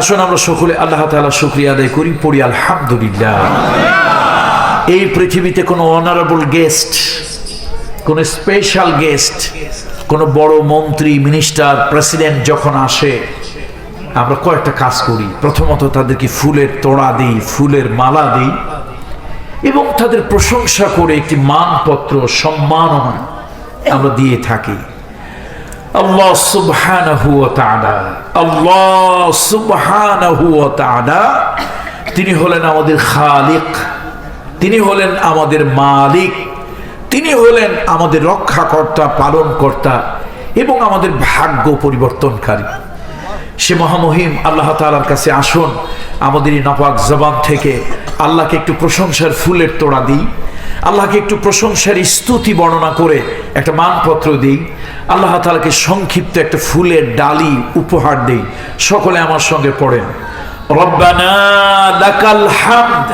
আসুন আমরা সকলে আল্লাহ তাআলা শুক্রিয়া আদায় করি, পড়ি আলহামদুলিল্লাহ। এই পৃথিবীতে কোনো অনারেবল গেস্ট কোন স্পেশাল গেস্ট কোন বড় মন্ত্রী মিনিস্টার প্রেসিডেন্ট যখন আসে, আমরা কয়েকটা কাজ করি। প্রথমত তাদেরকে ফুলের তোড়া দিই, ফুলের মালা দিই এবং তাদের প্রশংসা করে একটি মানপত্র, সম্মাননা আমরা দিয়ে থাকি। আল্লাহ সুবহানাহু আল্লাহ সুবহানাহু তিনি হলেন আমাদের খালিক, তিনি হলেন আমাদের মালিক, তিনি হলেন আমাদের রক্ষাকর্তা, পালনকর্তা এবং আমাদের ভাগ্য পরিবর্তনকারী। সে মহামহিম আল্লাহ তাআলার কাছে আসুন, আমাদের এই নাপাক জবান থেকে আল্লাহকে একটু প্রশংসার ফুলের তোড়া দিই, আল্লাহকে একটু প্রশংসার স্তুতি বর্ণনা করে একটা মানপত্র দিই। আল্লাহ তাআলাকে সংক্ষিপ্ত একটা ফুলের ডালি উপহার দেই সকলে আমার সঙ্গে পড়েন রব্বানা লাকাল হামদ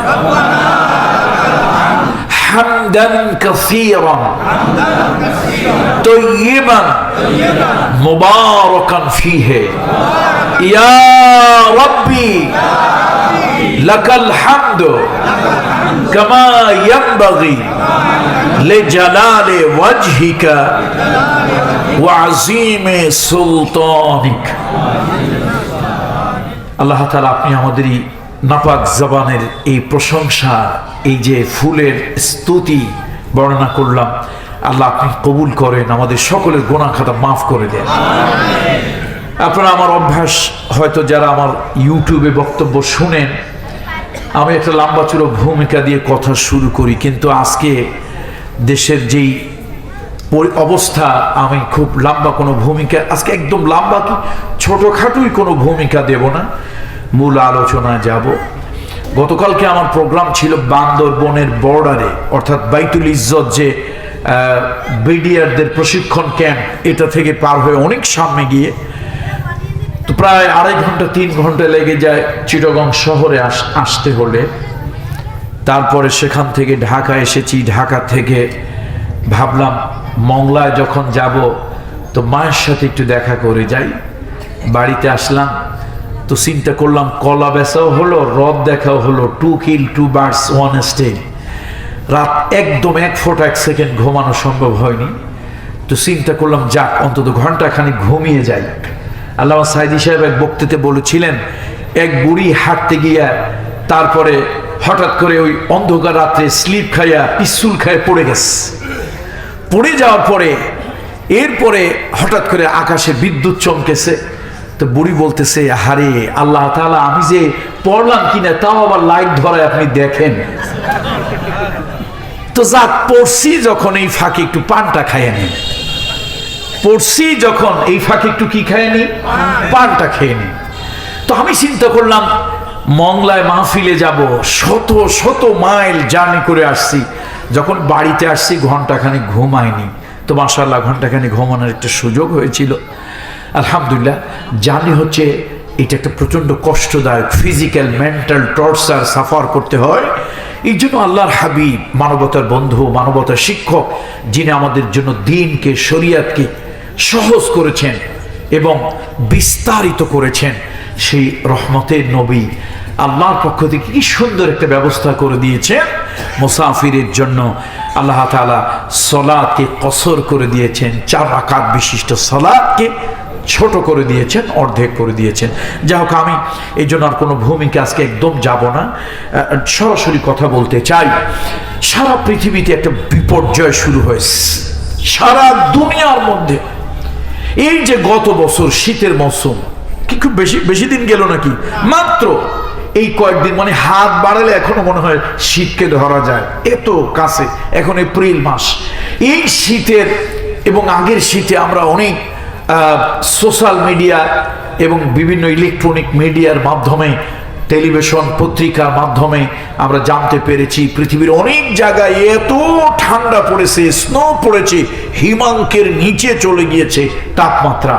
حمدا كثيرا طيبا مباركا فيه يا ربي লাকাল হামদু ওয়াজহিকা ওয়া সুলতানিক। আল্লাহ তাআলা, আপনি আমাদের এই নাপাক জবানের এই প্রশংসা, এই যে ফুলের স্তুতি বর্ণনা করলাম, আল্লাহ আপনি কবুল করেন, আমাদের সকলের গোনা খাতা মাফ করে দেন। আপনারা আমার অভ্যাস, হয়তো যারা আমার ইউটিউবে বক্তব্য শুনেন, আমি একটা লম্বা চূড়ো ভূমিকা দিয়ে কথা শুরু করি, কিন্তু আজকে দেশের যেই অবস্থা, আমি খুব লম্বা কোনো ভূমিকা, আজকে একদম লম্বা কি, ছোটোখাটোই কোনো ভূমিকা দেব না, মূল আলোচনায় যাব। গতকালকে আমার প্রোগ্রাম ছিল বান্দরবনের বর্ডারে, অর্থাৎ বাইতুল ইজ্জত যে বিডিআরদের প্রশিক্ষণ ক্যাম্প, এটা থেকে পার হয়ে অনেক সামনে গিয়ে তো প্রায় আড়াই ঘণ্টা, তিন ঘণ্টা লেগে যায় চিটগং শহরে আস- আসতে হলে। তারপরে সেখান থেকে ঢাকা এসেছি। ঢাকা থেকে ভাবলাম, মংলায় যখন যাব, তো মায়ের সাথে একটু দেখা করে যাই। বাড়িতে আসলাম, তো চিন্তা করলাম, কলা বেচাও হলো, রদ দেখাও হলো, to kill, two birds, one stay রাত একদম এক ফোট, এক সেকেন্ড ঘুমানো সম্ভব হয়নি। তো চিন্তা করলাম, যাক, অন্তত ঘন্টাখানি ঘুমিয়ে যাই। আল্লাহ সাইদি সাহেব এক বক্তৃতে বলেছিলেন, এক বুড়ি হাঁটতে গিয়া তারপরে হঠাৎ করে ওই অন্ধকার রাত্রে স্লিপ খাইয়া পিস্তুল খাইয়া পড়ে গেছে। পড়ে যাওয়ার পরে, এরপরে হঠাৎ করে আকাশে বিদ্যুৎ চমকেছে। তো বুড়ি বলতেছে হারে আল্লাহ তাআলা, আমি যে পড়লাম কিনা তাও আবার লাইট ধরায় আপনি দেখেন। তো যাক, পড়ছি যখন এই ফাঁকে একটু পানটা খাইয়ে নিন পড়ছি যখন এই ফাঁকে একটু কি খাইয়ে নি? পানটা খেয়ে নি। তো আমি চিন্তা করলাম, মংলায় মাহফিলে যাব, শত শত মাইল জার্নি করে আসছি। যখন বাড়িতে আসছি ঘন্টাখানি ঘুমায়নি তো মাসাল্লাহ ঘন্টাখানি ঘুমানোর একটা সুযোগ হয়েছিল। আলহামদুলিল্লাহ, জার্নি হচ্ছে, এটা একটা প্রচণ্ড কষ্টদায়ক ফিজিক্যাল মেন্টাল টর্চার সাফার করতে হয়। এই জন্য আল্লাহর হাবিব, মানবতার বন্ধু, মানবতার শিক্ষক, যিনি আমাদের জন্য দিনকে, শরিয়াতকে সহজ করেছেন এবং বিস্তারিত করেছেন সেই রহমতের নবী আল্লাহর পক্ষ থেকে কি সুন্দর একটা ব্যবস্থা করে দিয়েছেন। মুসাফিরের জন্য আল্লাহ তাআলা সলাদকে কসর করে দিয়েছেন, চার আকাত বিশিষ্ট সলাদকে ছোট করে দিয়েছেন, অর্ধেক করে দিয়েছেন। যাই হোক, আমি এই জন্য আর কোনো ভূমিকা আজকে একদম যাব না। সরাসরি কথা বলতে চাই। সারা পৃথিবীতে একটা বিপর্যয় শুরু হয়েছে। সারা দুনিয়ার মধ্যে এই যে গত বছর শীতের মৌসুম, কি খুব বেশি বেশি দিন গেল নাকি? মাত্র এই কয়েকদিন মানে হাত বাড়ালে এখনও মনে হয় শীতকে ধরা যায়। এত কাছে, এখন এপ্রিল মাস। এই শীতের এবং আগের শীতে আমরা অনেক সোশ্যাল মিডিয়া এবং বিভিন্ন ইলেকট্রনিক মিডিয়ার মাধ্যমে টেলিভিশন পত্রিকার মাধ্যমে আমরা জানতে পেরেছি পৃথিবীর অনেক জায়গায় এত ঠান্ডা পড়েছে স্নো পড়েছে, হিমাঙ্কের নিচে চলে গিয়েছে তাপমাত্রা।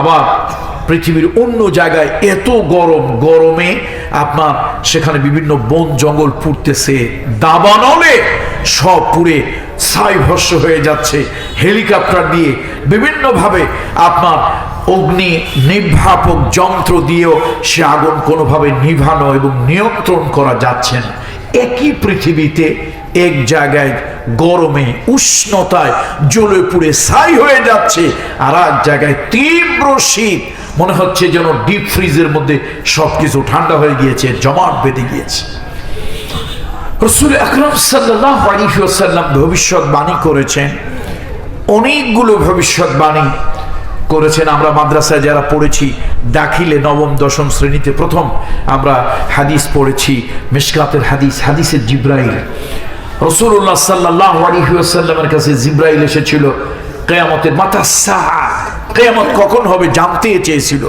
আবার পৃথিবীর অন্য জায়গায় এত গরম, গরমে আপনার সেখানে বিভিন্ন বন জঙ্গল পুড়তেছে, দাবানলে সব পুড়ে ছাই ভস্য হয়ে যাচ্ছে, হেলিকপ্টার দিয়ে বিভিন্নভাবে আপনার অগ্নি নির্বাপক যন্ত্র দিয়েও সে আগুন কোনোভাবে নিভানো এবং নিয়ন্ত্রণ করা যাচ্ছে না। একই পৃথিবীতে এক জায়গায় গরমে, উষ্ণতায় জ্বলে পুড়ে ছাই হয়ে যাচ্ছে আর এক জায়গায় তীব্র শীত। মনে হচ্ছে যেন ডিপ ফ্রিজের মধ্যে সবকিছু ঠান্ডা হয়ে গিয়েছে, জমাট বেঁধে গিয়েছে। রসুল আকরম সাল্লাহ আলিহাসাল্লাম ভবিষ্যৎবাণী করেছেন। অনেকগুলো ভবিষ্যৎবাণী করেছেন। আমরা মাদ্রাসায় যারা পড়েছি, দাখিলে নবম, দশম শ্রেণীতে প্রথম আমরা হাদিস পড়েছি মিসকাতের হাদিস হাদিসের জিব্রাইল। রসুল্লাহ সাল্লাহ আলিহাসাল্লামের কাছে জিব্রাইল এসেছিল, কেয়ামতের মাথা সাহা কেয়ামত কখন হবে জানতে চেয়েছিল।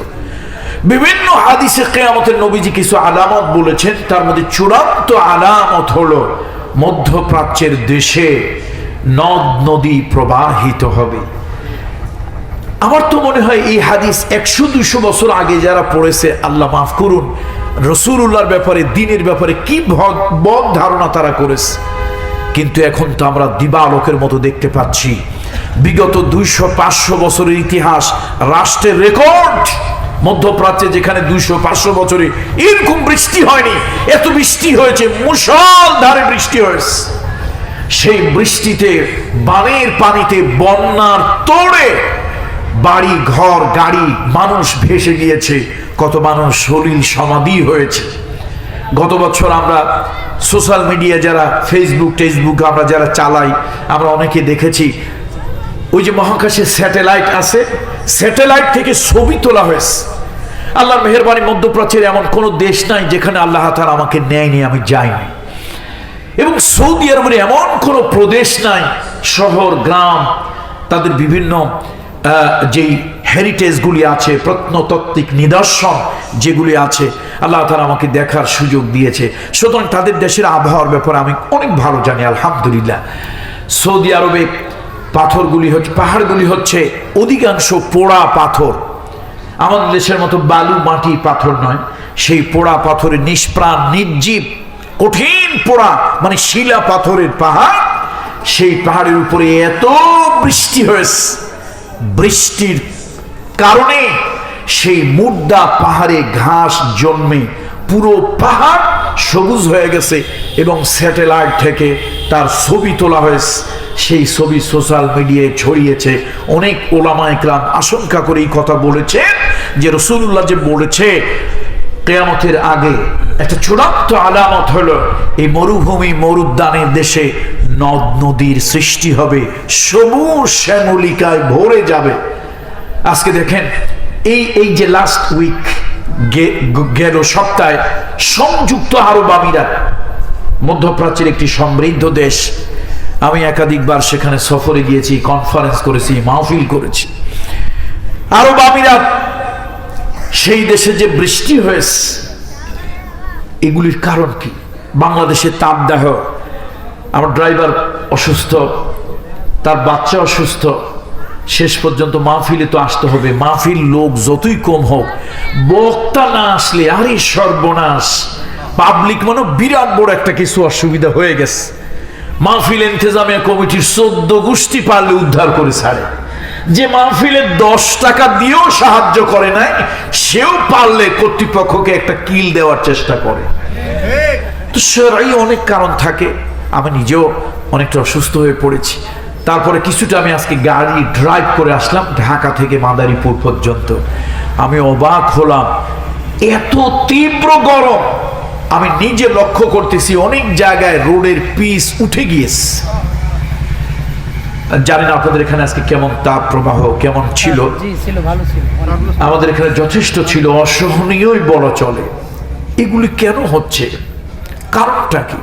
বিভিন্ন হাদিসে কেয়ামতের নবীজি কিছু আলামত বলেছেন, তার মধ্যে চূড়ান্ত আলামত হলো, মধ্যপ্রাচ্যের দেশে নদ নদী প্রবাহিত হবে। আমার তো মনে হয় এই হাদিস একশো দুশো বছর আগে যারা পড়েছে, আল্লাহ মাফ করুন রসুল্লাহর ব্যাপারে, দিনের ব্যাপারে কি বদ ধারণা তারা করেছে। কিন্তু এখন তো আমরা দিবালোকের মতো দেখতে পাচ্ছি। বিগত দুইশো, পাঁচশো বছরের ইতিহাস, রাষ্ট্রের রেকর্ড। মধ্যপ্রাচ্যে যেখানে দুইশো, পাঁচশো বছরে এরকম বৃষ্টি হয়নি, এত বৃষ্টি হয়েছে মুসলধারে বৃষ্টি হয়েছে। সেই বৃষ্টিতে, বানের পানিতে, বন্যার তোড়ে বাড়ি, ঘর, গাড়ি, মানুষ ভেসে গিয়েছে। কত মানুষ শরীর সমাধি হয়েছে। গত বছর আমরা সোশ্যাল মিডিয়া যারা ফেসবুক টেসবুক আমরা যারা চালাই, আমরা অনেকে দেখেছি, ওই যে মহাকাশে স্যাটেলাইট আছে, স্যাটেলাইট থেকে ছবি তোলা হয়েছে। আল্লাহর মেহরবানি মধ্যপ্রাচ্যের এমন কোনো দেশ নাই যেখানে আল্লাহ তালা আমাকে নেয়নি, আমি যাইনি। এবং সৌদি আরবের এমন কোনো প্রদেশ নাই, শহর, গ্রাম, তাদের বিভিন্ন যেই হেরিটেজগুলি আছে, প্রত্নতাত্ত্বিক নিদর্শন যেগুলি আছে, আল্লাহ তালা আমাকে দেখার সুযোগ দিয়েছে। সুতরাং তাদের দেশের আবহাওয়ার ব্যাপারে আমি অনেক ভালো জানি, আলহামদুলিল্লাহ। সৌদি আরবে পাথরগুলি হচ্ছে, পাহাড়গুলি হচ্ছে অধিকাংশ পোড়া পাথর। আমাদের দেশের মতো বালু মাটি পাথর নয়, সেই পোড়া পাথরের নিষ্প্রাণ, নির্জীব, কঠিন পোড়া মানে শিলা পাথরের পাহাড়, সেই পাহাড়ের উপরে এত বৃষ্টি হয়েছে। বৃষ্টির কারণে সেই মুদ্রা পাহাড়ে ঘাস জন্মে পুরো পাহাড় সবুজ হয়ে গেছে এবং স্যাটেলাইট থেকে তার ছবি তোলা হয়েছে। সেই ছবি সোশ্যাল মিডিয়ায় ছড়িয়েছে। অনেক ওলামা একরাম আশঙ্কা করে এই কথা বলেছে যে রসুল্লাহ যে বলেছে, কেয়ামতের আগে একটা চূড়ান্ত আলামত হলো, এই মরুভূমি মরুদ্যানের দেশে নদ নদীর সৃষ্টি হবে সবুজ শ্যামলিকায় ভরে যাবে। আজকে দেখেন, এই এই যে লাস্ট উইক গেল সপ্তাহে সংযুক্ত আরব আমিরাত, মধ্যপ্রাচ্যের একটি সমৃদ্ধ দেশ, আমি একাধিকবার সেখানে সফরে গিয়েছি কনফারেন্স করেছি, মাহফিল করেছি। আরব আমিরাত, সেই দেশে যে বৃষ্টি হয়েছে, এগুলির কারণ কি? বাংলাদেশের তাপদাহ আমার ড্রাইভার অসুস্থ, তার বাচ্চা অসুস্থ, শেষ পর্যন্ত মাহফিলে তো আসতে হবে। মাহফিল লোক যতই কম হোক, বক্তা না আসলে আরে সর্বনাশ। পাবলিক মানে বিরাট বড় একটা কিছু অসুবিধা হয়ে গেছে। মাহফিল ইন্তজামিয়া কমিটির চোদ্দ গোষ্ঠী পারলে উদ্ধার করে ছাড়ে। যে মাহফিলে দশ টাকা দিয়েও সাহায্য করে নাই, সেও পারলে কর্তৃপক্ষকে একটা কিল দেওয়ার চেষ্টা করে। তো সেরাই অনেক কারণ থাকে। আমি নিজেও অনেকটা অসুস্থ হয়ে পড়েছি। তারপরে কিছুটা আমি আজকে গাড়ি ড্রাইভ করে আসলাম ঢাকা থেকে মাদারীপুর পর্যন্ত। আমি অবাক হলাম এত তীব্র গরম। আমি নিজে লক্ষ্য করতেছি অনেক জায়গায় রোডের পিস উঠে গিয়েছে। জানি না আপনাদের এখানে আজকে কেমন তাপ প্রবাহ কেমন ছিল। আমাদের এখানে যথেষ্ট ছিল অসহনীয়ই বলা চলে। এগুলি কেন হচ্ছে? কারণটা কি?